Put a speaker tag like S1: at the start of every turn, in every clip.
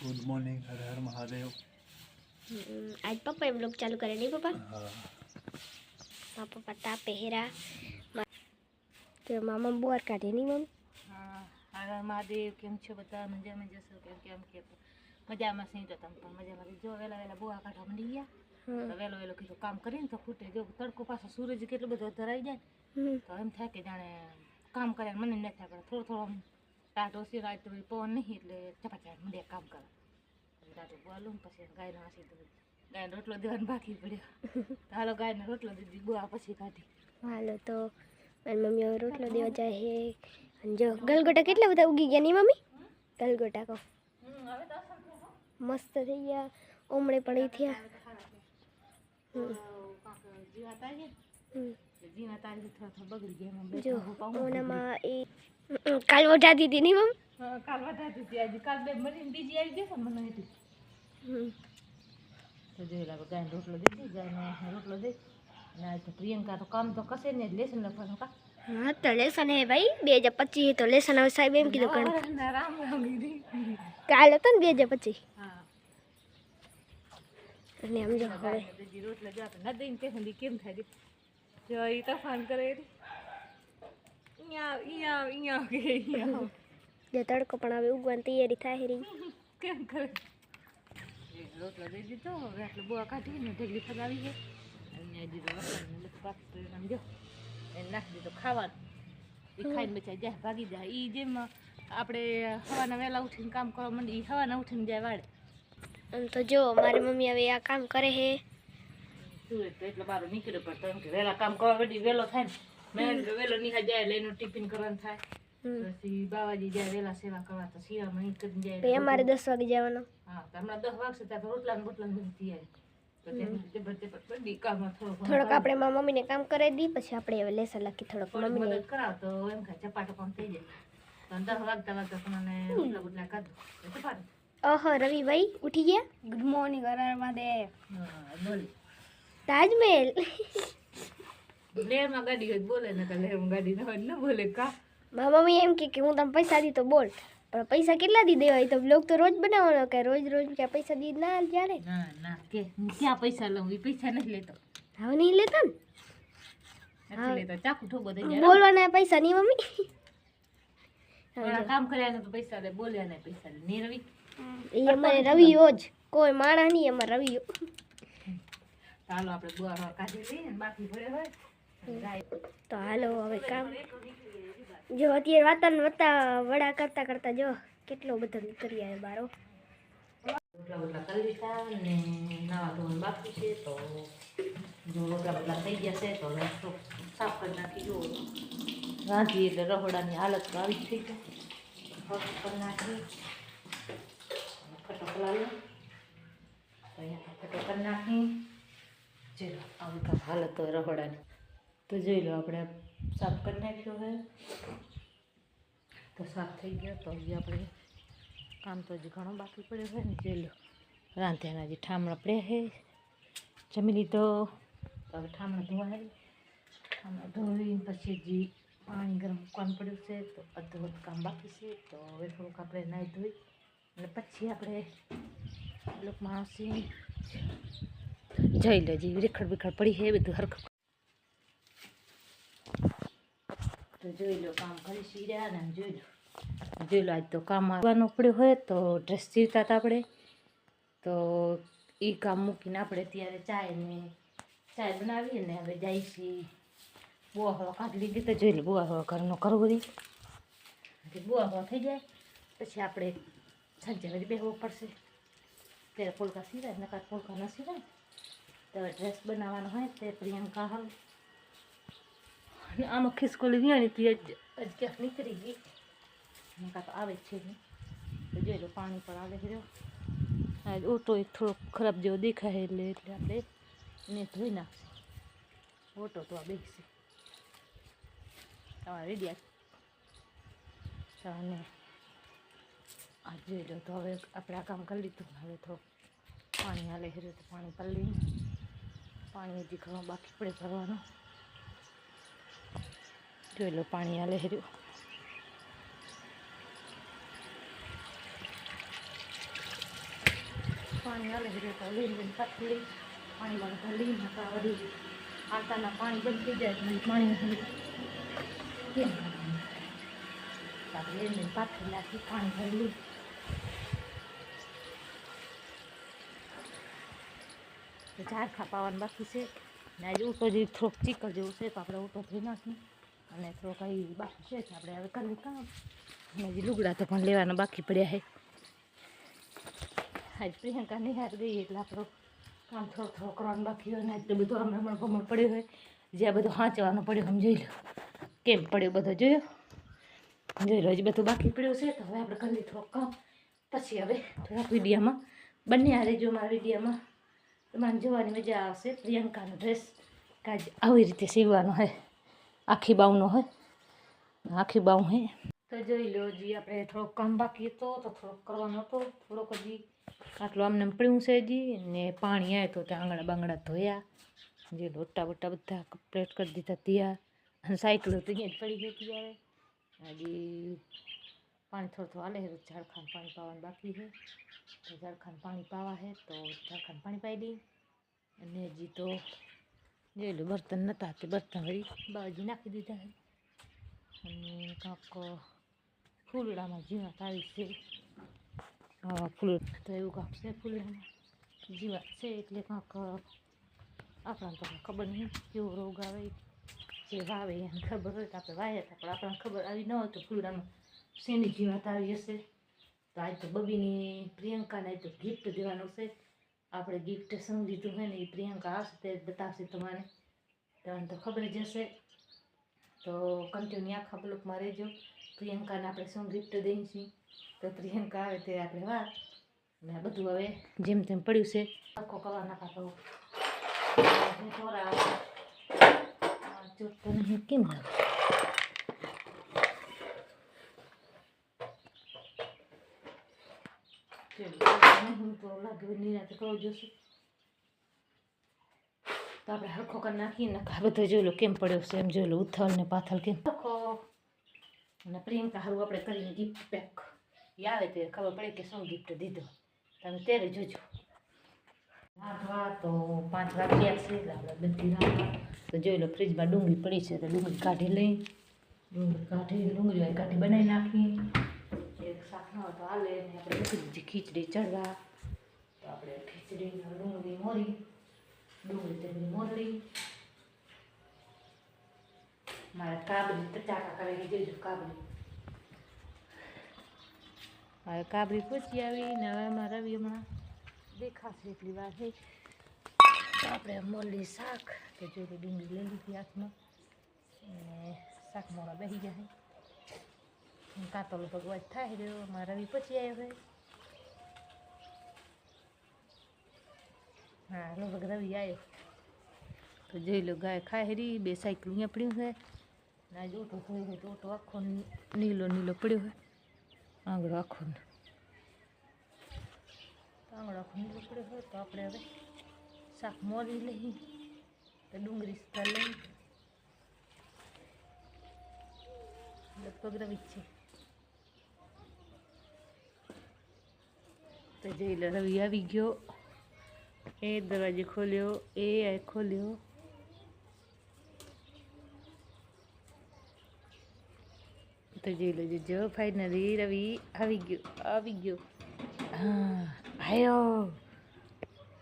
S1: Good morning Har Har Mahadev
S2: હમ, આજ પપ્પાએ બ્લોગ ચાલુ કરે નહીં પપ્પા
S1: હા
S2: મારા પપ્પા તાપે હેરા મા- તો મામા બોર કાઢે નહીં મમ્મી
S3: હા હા મહાદેવ કેમ છો બધા મજામાં જશો કેમ કેમ કે મજામાં સી તો તમે પણ મજામાં જો વહેલા વહેલા બુઆ કાઢવા માંડી ગયા
S2: હમ,
S3: તો વહેલો વહેલો કીધું કામ કરીને તો ખૂટે જો તડકો પાછો સૂરજ કેટલો બધો ધરાઈ જાય
S2: હમ.
S3: તો એમ થાય કે જાણે કામ કરે મને ન થાય પણ થોડો થોડો આમ ટાટ ઓછી રાત તો પવન નહીં એટલે ચપાચા મને કામ કરે ટાટો બોલું ને પછી ગાયને વાસી દઉં ગાયને રોટલો દેવાનો બાકી પડ્યો તો હાલો ગાયને રોટલો દીધી બુઆ પછી કાઢી
S2: હાલો તો મારી મમ્મી હવે રોટલો દેવા જાય હે અને જો ગલગોટા કેટલા બધા ઉગી ગયા નહીં મમ્મી? ગલગોટા કહો. મસ્ત થઈ ગયા. ઓમળે પણ એ થયા. હમ,
S3: થોડા થોડા બગડી ગયા બે
S2: જો ઓનામાં એ કાલ વઢાતી હતી નહીં મમ્મી?
S3: કાલ વધારતી હતી આજે. કાલ બે મરીને બીજી આવી ગઈ છે મને હતી તો જોઈ લાગે ગાયને રોટલો દીધી ગાયને રોટલો દઈ. અને તો પ્રિયંકા તો કામ તો કશે ને લેસન લખવાનું કા?
S2: હા તો લેસન હે ભાઈ. બે હજાર પચીસ તો લેસન હવે સાહેબ એમ કીધું કાલ હતો ને બે હજાર પચીસ.
S3: હા.
S2: અને આમ જો હવે.
S3: રોટલો જો આપણે ન દઈને કેમ થાય? જો એ તોફાન કરે. એ અહીંયા અહીંયા અહીંયા કે અહીંયા
S2: જે તડકો પણ હવે ઉગવાની તૈયારી થાય રહી.
S3: કેમ કરે? એ રોટલો દઈ દીધો હવે આટલું બુઆ કાઢીને ઢગલી ફગાવી છે અને દીધો પાકી જો. એને નાખી દીધો ખાવાનું. એ ખાઈને બચાવી જાય ભાગી જાય. એ જેમ આપણે હવાના વહેલા ઉઠીને કામ કરવા માંડી એ હવાના ઉઠીને જાય વાડે.
S2: આમ તો જો મારી મમ્મી હવે આ કામ કરે
S3: તો એટલે બારો નીકળ્યો પણ તો એમ કે વહેલા કામ કરવા માંડી વહેલો થાય ને. મેં કીધું વહેલો નિહાળ જાય એટલે એનું ટિફિન કરવાનું થાય.
S2: હમ.
S3: પછી બાવાજી જાય વહેલા સેવા કરવા તો સેવામાં ઈ કરીને જાય.
S2: પછી અમારે દસ વાગે જવાનો.
S3: હા તો હમણાં દસ વાગશે ત્યાં તો રોટલા ને બોટલા ને બધી તૈયારી. તો તેમાં જબર જબર બધી કામમાં થોડો ઘણો
S2: થોડોક આપણે મારા મમ્મીને કામ કરાવી દી પછી આપણે હવે લેસન લખી થોડોક
S3: થોડીક
S2: મમ્મીને.
S3: મદદ કરાવ તો એમ કે ચપાટો પણ થઈ જાય. તો દસ વાગતા વાગતા તમને રોટલા બોટલા કાઢો તો ચપાટો.
S2: ઓહો રવિભાઈ ઉઠી ગયા? ગુડ મોર્નિંગ અરારમાં દે
S3: હા બોલી.
S2: તાજમહેલ
S3: લેરમાં ગાડી હોય તો બોલે ને કે લેરમાં ગાડી ન હોય તો ન બોલે. કા?
S2: મારા મમ્મી એમ કે કે હું તને પૈસા દી તો બોલ. પણ પૈસા કેટલા દી દેવાય? તો બ્લોગ તો રોજ બનાવવાનો કે રોજ રોજ ક્યાં પૈસા દી ના ચાલે
S3: ના ના કે હું ક્યાં પૈસા લઉં? એ પૈસા નથી લેતો.
S2: હવે નહીં લેતા ને?
S3: નથી લેતો. ચાકુ ઠોકો થઈ જાય
S2: બોલવાના પૈસા નહીં મમ્મી?
S3: ઘણા કામ કર્યા ને તો પૈસા લે બોલ્યા ને પૈસા લે. ને રવિ?
S2: એ અમારે રવિયો જ કોઈ માણસ નહીં અમારે રવિયો
S3: ચાલો આપણે બુઆ કાઢી લઈએ બાકી ભરે હોય.
S2: તો હાલો હવે કામ. જો અત્યારે વાતાવરણ વતા વત્તા વડા કરતા કરતા જો કેટલો બધો નીકળી આવે બારો.
S3: રોટલા બોટલા કરી લીધા ને નાવા ધોવાનું બાકી છે તો જો રોટલા બોટલા થઈ ગયા છે તો હવે તો સાફ કરી નાખી રાંધી એટલે રહોડાની હાલત આવી જ થઈ જાય કરી નાખી. ખટોકલા લો તો અહીંયા ખટો કરી નાખી. ચલો આવી તો હાલ હતો રહોડાની. તો જોઈ લો, આપણે સાફ કરી નાખ્યો હે. તો સાફ થઈ ગયો, તો હજી આપણે કામ તો હજી ઘણું બાકી પડ્યું હોય ને, જોઈ લો. રાંધ્યાના હજી ઠામણા પડ્યા છે જમી લીધો તો હવે ઠામણા ધોવાય ઠામણા ધોઈ પછી હજી પાણી ગરમ મૂકવાનું પડ્યું છે, તો અધવત કામ બાકી છે. તો હવે થોડુંક આપણે નાહી ધોઈ અને પછી આપણે લોક માણસી જઈ લે જેવી રેખડ બેખડ પડી છે, બધું હરખું. તો જોઈ લો, કામ કરી સીર્યા ને જોઈ લો. જોઈ લો, આજ તો કામ પડ્યો હોય, તો ડ્રેસ સીવતા હતા આપણે. તો એ કામ મૂકીને આપણે ત્યારે ચાય ને ચાય બનાવીએ ને, હવે જાય છીએ. બુઆ હવા કાઢી લીધી, તો જોઈ લો, બુઆ હવા ઘરનો કરવો દી બુઆ હવા થઈ જાય, પછી આપણે સાંજે વળી બેસવું પડશે. ત્યારે પોલકા સીવાય, નકાર પોલકા ન સીવાય. તો ડ્રેસ બનાવવાનો હોય તે પ્રિયંકા હાલ અને આમાં ખિસકોલી વિયાણી હતી જ ક્યાંક નીકળી ગઈ. નકા તો આવે જ છે નહીં જોઈ લો, પાણી પણ આવે રહ્યો આજ ઓટો એક થોડો ખરાબ જેવો દેખાય એટલે એટલે આપણે એને ધોઈ નાખશે. ઓટો તો આ બેસશે તમારે રેડિયા અને આ જોઈ લો તો હવે આપણે આ કામ કરી લીધું. હવે થોડું પાણી હાલે હેરે તો પાણી પલ્લી પાણી હજી ઘણું બાકી પડે ભરવાનું. જોઈ લો પાણી આ લહેર્યું. પાણી હાલે છે તો લીન લીન લઈ. પાણી વાળા લઈને નકા વધી આટાના પાણી બંધ થઈ જાય એટલે પાણી કેમ લઈને તો લીન નાખી, પાણી ભરી તો ઝારખા પાવાનું બાકી છે. ને આજે ઉતો જે થોડોક ચીકર જેવું છે તો આપણે ઊંટો થઈ નાખી અને થોડોક અહીં બાકી છે તો આપણે હવે કરવું કામ. અને હજી લુગડા તો પણ લેવાના બાકી પડ્યા છે. આજ પ્રિયંકા નિહાર ગઈ એટલે આપણો કામ થોડોક થોડો કરવાનું બાકી હોય ને એટલે બધું અમે હમણાં ભમણ પડ્યું હોય. જ્યાં બધું હાંચવાનું પડ્યું જોઈ લો. કેમ પડ્યો બધો જોયો? જોઈ લો, હજી બધું બાકી પડ્યું છે તો હવે આપણે કરી થોડોક કામ. પછી હવે થોડાક વિડીયામાં. બંને આ રહેજો મારા વિડીયામાં. તમારે જોવાની મજા આવશે. પ્રિયંકાનો ડ્રેસ કાજ આવી રીતે સીવવાનો હોય આખી બાઉનો હોય આખી બાઉ હે. તો જોઈ લો જી, આપણે થોડોક કામ બાકી હતો તો થોડોક કરવાનો હતો. થોડોક હજી આટલું આમને પડ્યું છે હજી ને પાણી આવે તો ત્યાં આંગણા બાંગડા ધોયા. જે લોટા બોટા બધા પ્લેટ કરી દીધા ત્યાં અને સાયકલ તો અહીંયા જ પડી ગઈ ત્યારે હજી પાણી થોડું થોડું હાલે ઝાડખાન પાણી પાવાનું બાકી છે તો ઝાડખાન પાણી પાવા છે તો ઝાડખાન પાણી પાઈ દઈ અને હજી તો જોયેલું બર્તન નહોતા તે બર્તન વળી બાજી નાખી દીધા છે અને કાંક ફૂલડામાં જીવાત આવી છે હા ફૂલ તો એવું કાંક છે ફૂલડામાં જીવાત છે એટલે કાંક આપણને તો ખબર નહીં કેવો રોગ આવે જે વાવે એને ખબર હોય તો આપણે વાવ્યા હતા પણ આપણને ખબર આવી ન હોય તો ફૂલડામાં શેની જીવાત આવી હશે? તો આજ તો બબીની પ્રિયંકાને આજ તો ગિફ્ટ દેવાનું છે. આપણે ગિફ્ટ શું લીધું હોય ને એ પ્રિયંકા આવશે તે બતાવશે તમારે. તમને તો ખબર જ હશે. તો કન્ટિન્યુ આખા બ્લોકમાં રહેજો. પ્રિયંકાને આપણે શું ગિફ્ટ દઈએ છીએ? તો પ્રિયંકા આવે તે આપણે વાત. ને બધું હવે જેમ તેમ પડ્યું છે. આખો કવા નાખા તો ચોટતો નહીં કેમ લાગે લાગે નિરાતે કરવો જોશે તો આપણે હરખો કરી નાખીએ ને આ બધો જોઈ લો કેમ પડ્યો છે એમ જોઈ લો ઉથલ ને પાથલ કેમ હરખો અને પ્રિયંકા હારું આપણે કરીને ગિફ્ટ પેક એ આવે તે ખબર પડે કે શું ગિફ્ટ દીધો તમે ત્યારે જોજો રાંધવા તો પાંચ વાગ્યા છે એટલે આપણે બધી રાંધવા તો જોઈ લો ફ્રીજમાં ડુંગળી પડી છે તો ડુંગળી કાઢી લઈ ડુંગળી કાઢી ડુંગળી કાઢી બનાવી નાખી એક શાક ન તો હાલે આપણે ખીચડી ચડવા આપણે ખીચડી ડુંગળી મોરી, ડુંગળી તેની મોરડી. મારે કાબરી ચાકા કરાવી દેજો કાબરી હવે કાબરી પૂછી આવી ને હવે અમારે રવિ હમણાં દેખાશે એટલી વાર છે તો આપણે મોરલી શાક કે જો ડુંગળી લઈ લીધી હાથમાં. અને શાક મોડા બેસી જાય કાતલો ભગવાન થાય રહ્યો. મારા રવિ પછી આવ્યો હોય હા લગભગ રવિ આવ્યો તો જોઈ લો, ગાય ખાહેરી બે સાયકલ અહીંયા પડ્યું છે. ના જો ઓટો થયો હોય તો આખો નીલો નીલો પડ્યો હોય આંગળો આખો. તો આંગળો આખો નીલો પડ્યો હોય તો આપણે હવે શાક મોરી લઈ તો ડુંગળી સુધા લઈ લગભગ રવિ છે. તો જઈ લો, રવિ આવી ગયો. એ દરવાજો ખોલ્યો, એ ખોલ્યો. તો જોઈ લેજો, જો ફાઇનલી રવિ આવી ગયો આવી ગયો. હા આવ્યો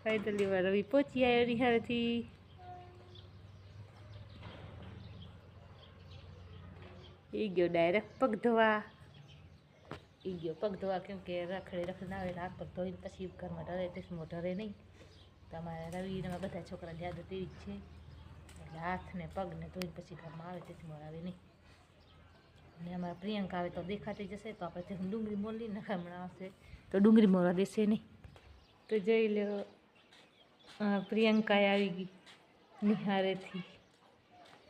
S3: ફાઇનલી વાર રવિ પહોંચી આવ્યો નિહાળથી. એ ગયો ડાયરેક્ટ પગ ધોવા. એ ગયો પગ ધોવા કેમ કે રખડે રખડે આવે એટલે હાથ પગ ધોઈને પછી ઘરમાં ડરે ટેસ્ટમાં ડરે નહીં. તમારે રવિના બધા છોકરાની આદત એવી જ છે. એટલે હાથને પગને પગ ધોઈને પછી ઘરમાં આવે તેથી મળાવે નહીં. અને અમારા પ્રિયંકા આવે તો દેખાતી જશે તો આપણે ત્યાં ડુંગળી મોલી ને હમણાં આવશે. તો ડુંગળી મોરવા દેશે નહીં. તો જોઈ લો પ્રિયંકાએ પ્રિયંકા આવી ગઈ નિહારેથી.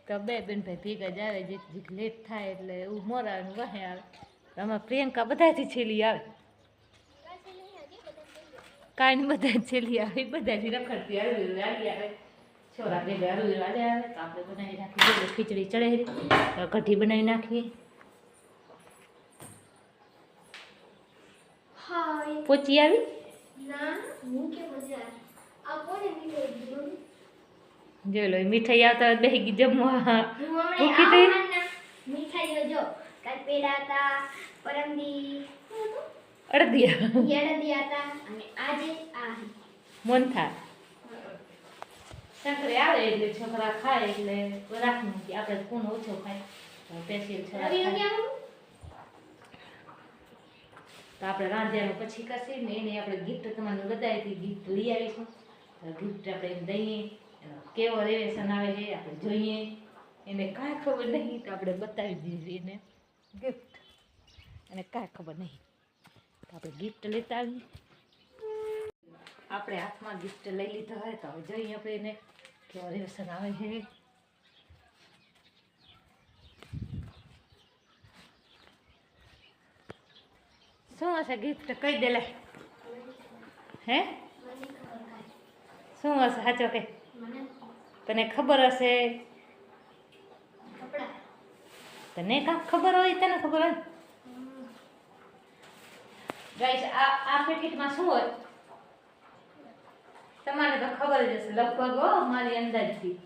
S3: તો બે બેન ભાઈ ભેગા જ આવે, જે લેટ થાય એટલે એવું મોરાનું વહે આવે. આમાં પ્રિયંકા બધાથી છેલ્લી આવે. કાંઈ બધા છેલ્લી આવે બધાથી રખડતી આવે આવી આવે. છોરા ભેગા આવી તો આપણે બનાવી નાખીએ ખીચડી ચડે કઢી બનાવી નાખીએ. પોચી આવી? જોઈ લો મીઠાઈ આવતા બેસી ગઈ જમવા. ભૂખી થઈ?
S2: જો કાલ પેડા હતા પરમદી. હતું?
S3: અડદિયા
S2: હતા અને આજે આ
S3: મોનથા સંકરે આવે એટલે છોકરા ખાય એટલે રાખવું કે આપણે ખૂન ઓછો ખાય. પેશિયલ છોકરા તો આપણે રાંધ્યાનું પછી કરશે ને એને આપણે ગિફ્ટ તમને બધાથી ગિફ્ટ લઈ આવીશું. ગિફ્ટ આપણે દઈએ. કેવો રિલેશન આવે છે આપણે જોઈએ. એને કાંઈ ખબર નહીં તો આપણે બતાવી દઈએ એને ગિફ્ટ અને કાંઈ ખબર નહીં. આપણે ગિફ્ટ લેતા આવીએ. આપણે હાથમાં ગિફ્ટ લઈ લીધા હોય તો હવે જોઈએ આપણે એને. કેવો રિવર્સન આવે છે. શું હશે ગિફ્ટ કહી દે લે. હે? શું હશે? સાચો કે? તને ખબર હશે? તને કાંક ખબર હોય તને ખબર હોય? ગાઈસ આ આ પેકેટમાં શું હોય? તમારે તો ખબર જ હશે લગભગ હો મારી અંદાજથી.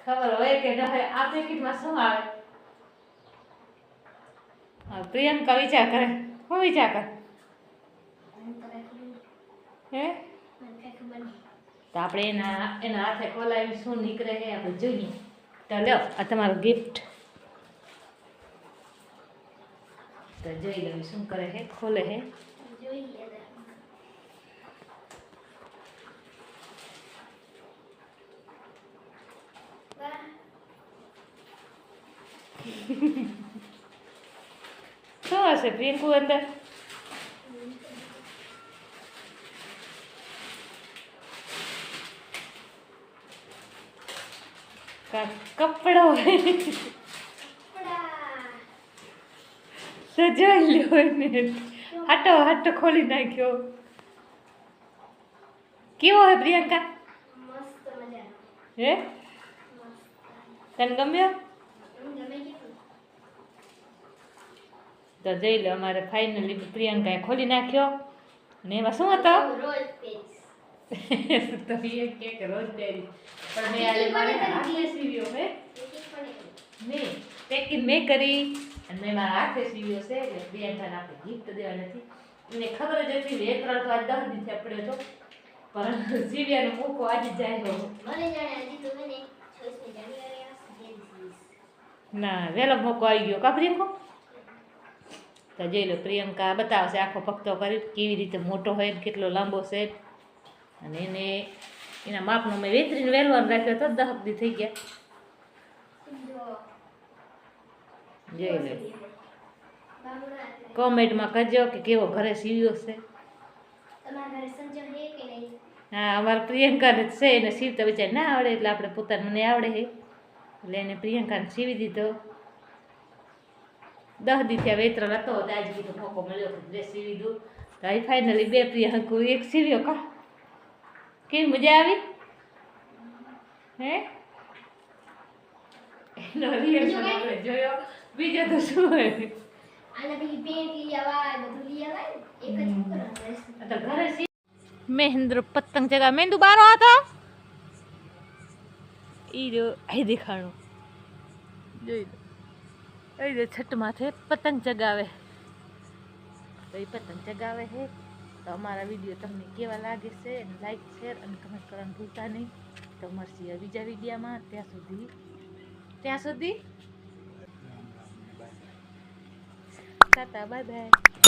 S3: ખબર હોય કે ન હોય આ પેકેટમાં શું આવે? પ્રિયંકા વિચાર કરે. હું વિચાર કરે. હે તો આપણે એના એના હાથે ખોલાવી શું નીકળે છે આપણે જોઈએ. તો લો આ તમારું ગિફ્ટ તો જોઈ લઉં શું કરે છે ખોલે છે.
S2: જોઈએ હવે. વાહ
S3: શું હશે પિંકુ અંદર કાંઈક કપડો હોય
S2: કપડા
S3: સજાઈ લ્યો ને હાટો હાટો ખોલી નાખ્યો. કેવો હે પ્રિયંકા? હે? તને ગમ્યો? તો જઈ લો અમારે ફાઇનલી પ્રિયંકાએ ખોલી નાખ્યો. ને એમાં શું હતો? તો એ કે કે રોજ ડેરી પણ મેં આજે મારે હાથે સીવ્યો હે?
S2: એક પણ એક.
S3: મેં પેકિંગ મેં કરી. અને મેં મારા હાથે સીવ્યો છે એટલે પ્રિયંકાને આપણે ગિફ્ટ દેવા નથી. એને ખબર જ હતી બે ત્રણ તો આજ દસ દિવસે પડ્યો હતો. પણ સીવ્યાનો મોકો આજે જાય
S2: મને જાણે હજી તો મને છવ્વીસમી જાન્યુઆરી
S3: ના વહેલો મોકો આવી ગયો. કાપરી પ્રિયંકો? તો જોઈ લો પ્રિયંકા બતાવશે આખો ભક્તો કરી કેવી રીતે મોટો હોય કેટલો લાંબો છે. અને એને એના માપનો મેં વેતરીને વહેલવાનું રાખ્યો હતો દસ દી થઈ ગયા. જોઈ લે. કોમેન્ટમાં કહેજો કે કેવો ઘરે સીવ્યો છે.
S2: હે
S3: અમારા પ્રિયંકાને છે એને સીવતા બિચારી ના આવડે એટલે આપણે પોતાને મને આવડે છે. એટલે એને પ્રિયંકાને સીવી દીધો. દસ દીથી વેતરણ હતો આજ કીધું મોકો મળ્યો ડ્રેસ સીવી દઉં. તો અહીં ફાઇનલી બે પ્રિયંકુ એક સીવ્યો કા? કેવી મજા આવી? હે? એનો આપણે જોયો. બીજો તો શું હોય? મહેન્દ્ર પતંગ ચગા મેંદુ બારો હતો? ઈ જો આઈ દેખાણું જોઈ લો. એ જો છઠ માથે પતંગ ચગાવે. તો એ પતંગ ચગાવે છે. તો અમારા વીડિયો તમને કેવા લાગે છે લાઈક શેર અને કમેન્ટ કરવાનું ભૂલતા નહીં. તો મળશે બીજા વિડીયામાં. ત્યાં સુધી ત્યાં સુધી Tata. Bye bye.